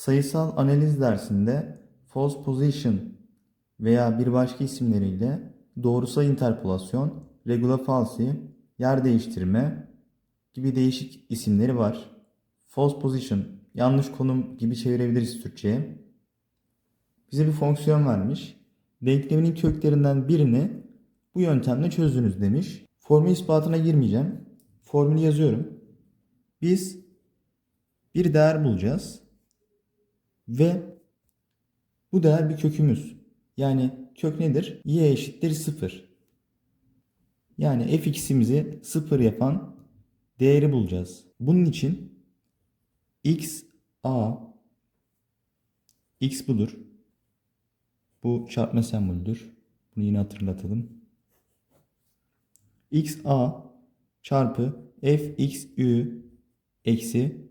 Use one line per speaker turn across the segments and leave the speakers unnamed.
Sayısal analiz dersinde false position veya bir başka isimleriyle doğrusal interpolasyon, regula falsi, yer değiştirme gibi değişik isimleri var. False position, yanlış konum gibi çevirebiliriz Türkçe'ye. Bize bir fonksiyon vermiş. Denkleminin köklerinden birini bu yöntemle çözdünüz demiş. Formül ispatına girmeyeceğim. Formülü yazıyorum. Biz bir değer bulacağız. Ve bu değer bir kökümüz. Yani kök nedir? y eşittir 0. Yani fx'imizi 0 yapan değeri bulacağız. Bunun için x a x budur. Bu çarpma sembolüdür. Bunu yine hatırlatalım. x a çarpı f x ü eksi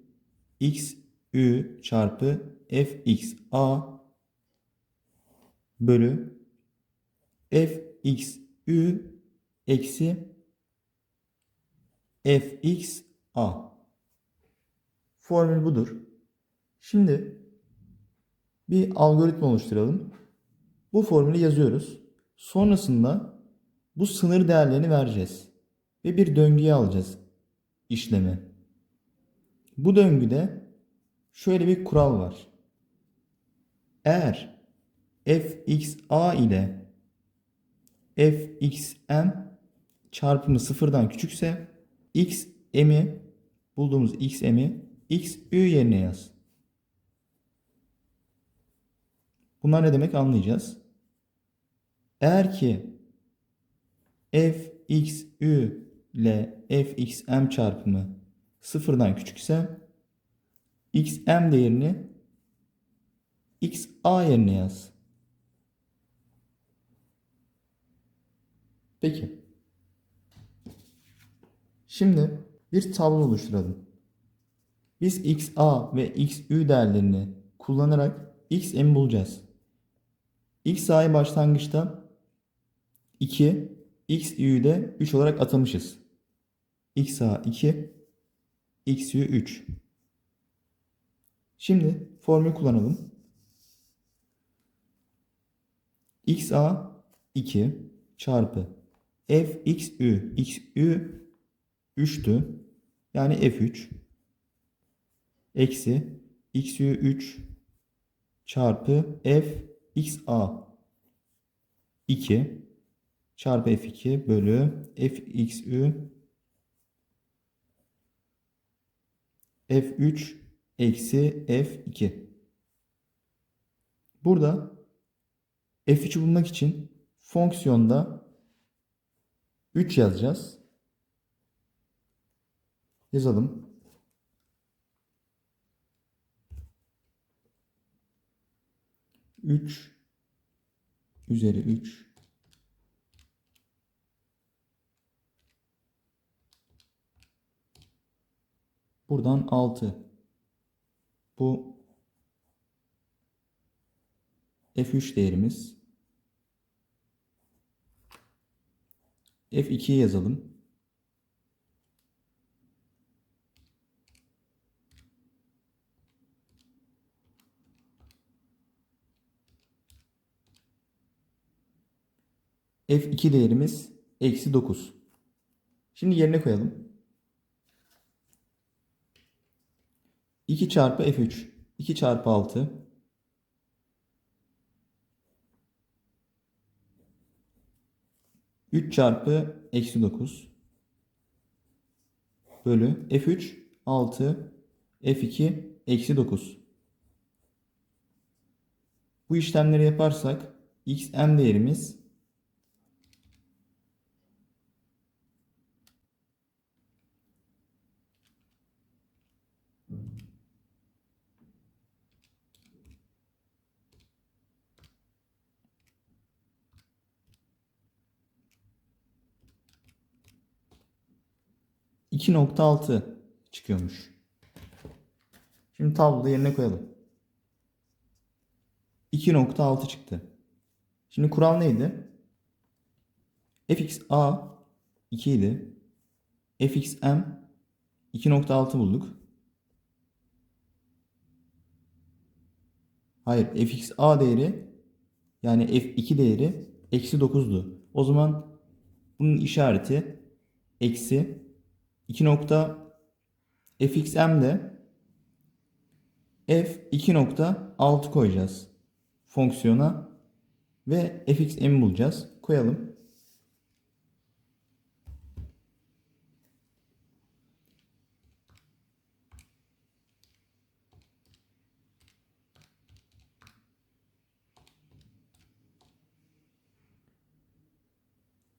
x ü çarpı f x a bölü f x ü eksi f x a. Formül budur. Şimdi bir algoritma oluşturalım. Bu formülü yazıyoruz. Sonrasında bu sınır değerlerini vereceğiz. Ve bir döngüye alacağız işlemi. Bu döngüde şöyle bir kural var. Eğer fxa ile fxm çarpımı sıfırdan küçükse xm'i bulduğumuz xm'i xü yerine yaz. Bunlar ne demek anlayacağız. Eğer ki fxü ile fxm çarpımı sıfırdan küçükse xm değerini xa yerine yaz. Peki. Şimdi bir tablo oluşturalım. Biz xa ve xü değerlerini kullanarak xm bulacağız. xa'yı başlangıçta 2, xü'yü de 3 olarak atamışız. xa 2, xü 3. Şimdi formül kullanalım. Xa 2 çarpı f xü xü 3'tü. Yani f3 eksi xü 3 çarpı f xa 2 çarpı f2 bölü fxü f3 eksi f2. Burada f3'ü bulmak için fonksiyonda 3 yazacağız. Yazalım. Üç üzeri üç Buradan 6. Bu F3 değerimiz. F2'yi yazalım. F2 değerimiz eksi 9. Şimdi yerine koyalım. 2 çarpı F3. 2 çarpı 6. Üç çarpı eksi 9. Bölü F3 6 F2 eksi 9. Bu işlemleri yaparsak xm değerimiz iki nokta altı çıkıyormuş. Şimdi tabloda yerine koyalım. 2.6 çıktı. Şimdi kural neydi? fxa 2 idi. fxm 2.6 bulduk. hayır fxa değeri yani f2 değeri eksi 9'du. O zaman bunun işareti eksi 2 nokta fxm de f2.6 koyacağız fonksiyona ve fxm'i bulacağız. Koyalım.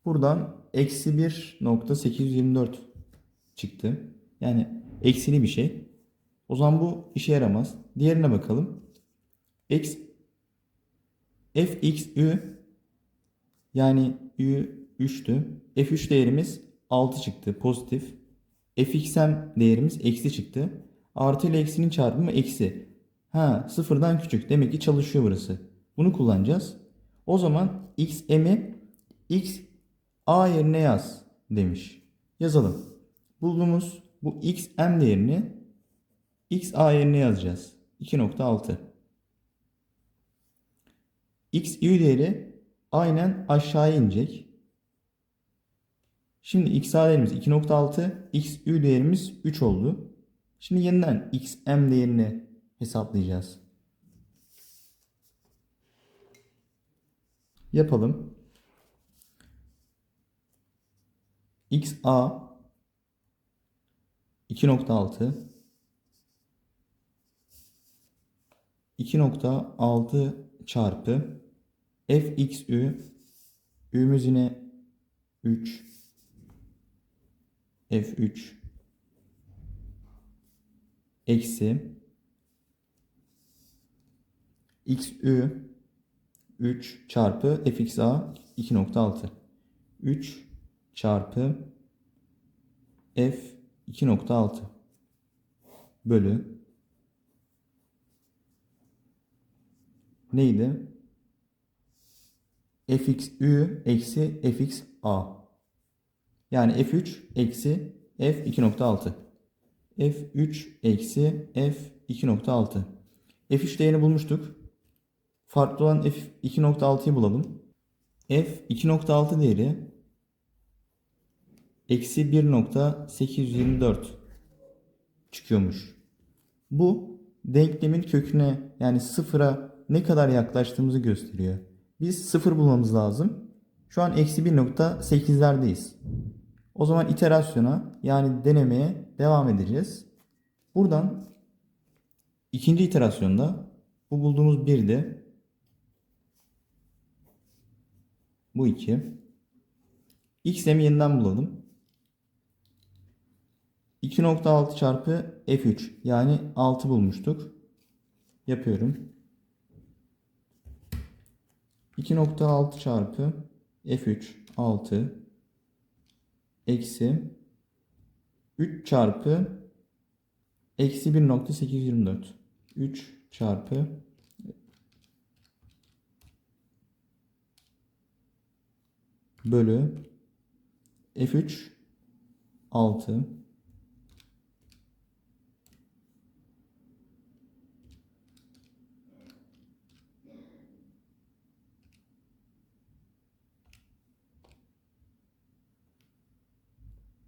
Buradan eksi 1.824 çıktı. Yani eksili bir şey. O zaman bu işe yaramaz. Diğerine bakalım. X fxü yani ü 3'tü. f3 değerimiz 6 çıktı pozitif. fxm değerimiz eksi çıktı. Artı ile eksinin çarpımı eksi. Ha sıfırdan küçük. Demek ki çalışıyor burası. Bunu kullanacağız. O zaman xm'i x a yerine yaz demiş. Yazalım. Bulduğumuz bu xm değerini x a yerine yazacağız. 2.6. x y değeri aynen aşağıya inecek. Şimdi x a değerimiz 2.6, x y değerimiz 3 oldu. Şimdi yeniden x m değerini hesaplayacağız. Yapalım. x a 2.6 2.6 çarpı fxü ü'müz yine 3 f3 eksi. Xü 3 çarpı fxa 2.6 3 çarpı f 2.6 bölü neydi? fxü eksi fxa. Yani f3 eksi f 2.6. f3 eksi f 2.6. f3 değerini bulmuştuk. Farklı olan f 2.6'yı bulalım. f 2.6 değeri eksi 1.824 çıkıyormuş. Bu denklemin köküne yani sıfıra ne kadar yaklaştığımızı gösteriyor. Biz sıfır bulmamız lazım. Şu an eksi 1.8'lerdeyiz. O zaman iterasyona yani denemeye devam edeceğiz. Buradan ikinci iterasyonda bu bulduğumuz 1'de bu 2 x'mi yeniden bulalım. 2.6 çarpı f3 yani 6 bulmuştuk. Yapıyorum. 2.6 çarpı f3 6 eksi 3 çarpı eksi 1.824 3 çarpı bölü f3 6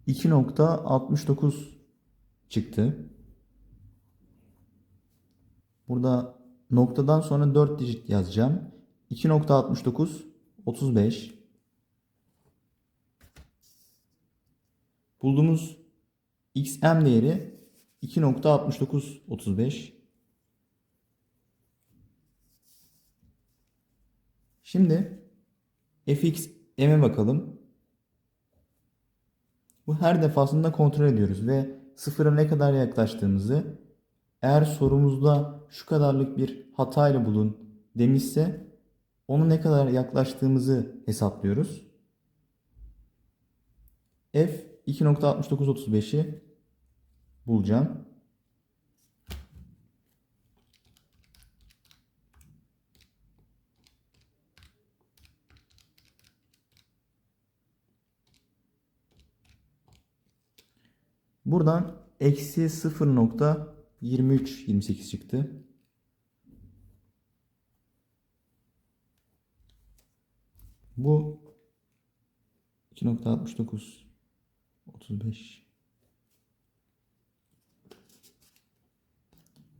2.69 çıktı. Burada noktadan sonra 4 digit yazacağım. 2.69 35 Bulduğumuz xm değeri 2.69 35 Şimdi fxm'e bakalım. Bu her defasında kontrol ediyoruz ve sıfıra ne kadar yaklaştığımızı eğer sorumuzda şu kadarlık bir hatayla bulun demişse onu ne kadar yaklaştığımızı hesaplıyoruz. F 2.6935'i bulacağım. Buradan eksi 0.23 28 çıktı. Bu 2.69 35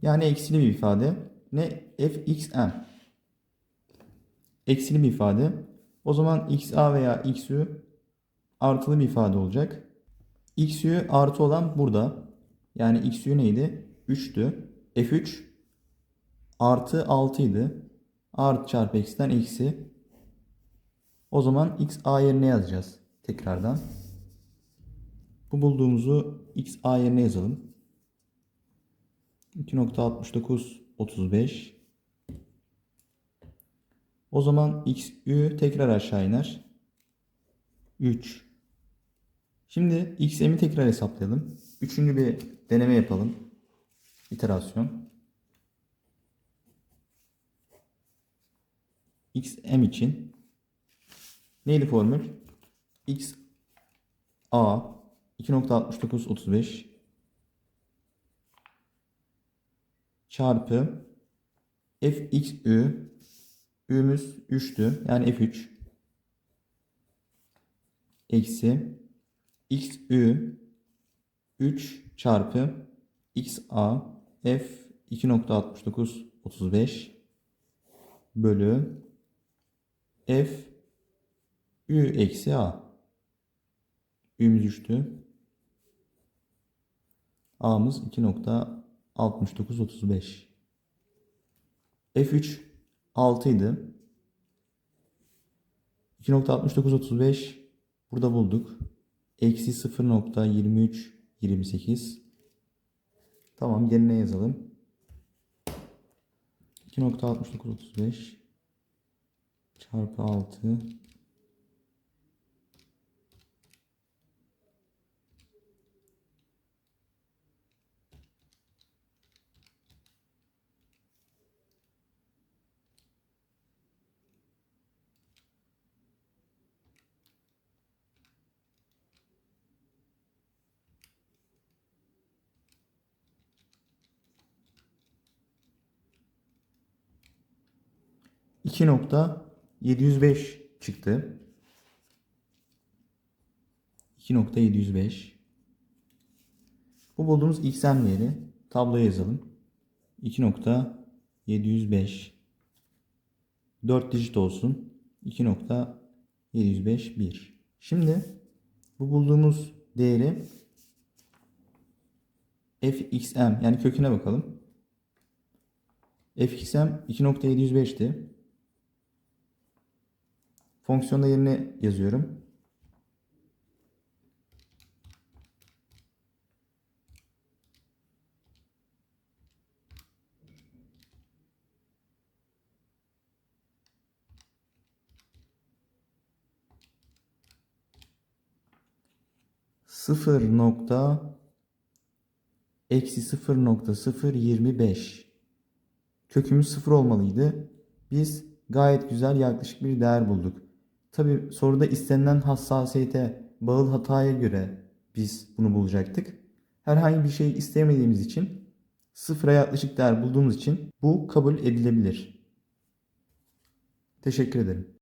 Yani eksili bir ifade. Ne? fxm. Eksili bir ifade. O zaman xa veya xü artılı bir ifade olacak xü artı olan burada. Yani xü neydi? 3'tü. f3 artı 6 idi. Artı çarpı eksiden eksi. O zaman x a yerine yazacağız. Tekrardan. Bu bulduğumuzu x a yerine yazalım. 2.69 35 O zaman x ü tekrar aşağı iner. 3 Şimdi xm'i tekrar hesaplayalım. Üçüncü bir deneme yapalım. İterasyon. xm için neydi formül? x a 2.69 35 çarpı fxü ü'müz 3'tü. Yani f3 eksi xü 3 çarpı xa f 2.69 35 bölü f ü eksi a ü'müz 3'tü. a'mız 2.69 35 f3 6 idi. 2.69 35 burada bulduk. Eksi 0.23 28 Tamam yerine yazalım. 2.69 35 çarpı 6 2.705 çıktı. 2.705 Bu bulduğumuz xm değeri tabloya yazalım. 2.705 4 dijit olsun. 2.705 1. Şimdi bu bulduğumuz değeri fxm yani köküne bakalım. fxm 2.705'ti. Fonksiyonda yerine yazıyorum. Sıfır nokta eksi sıfır nokta sıfır yirmi beş. Kökümüz sıfır olmalıydı. Biz gayet güzel yaklaşık bir değer bulduk. Tabi soruda istenilen hassasiyete, bağıl hataya göre biz bunu bulacaktık. Herhangi bir şey istemediğimiz için sıfıra yaklaşık değer bulduğumuz için bu kabul edilebilir. Teşekkür ederim.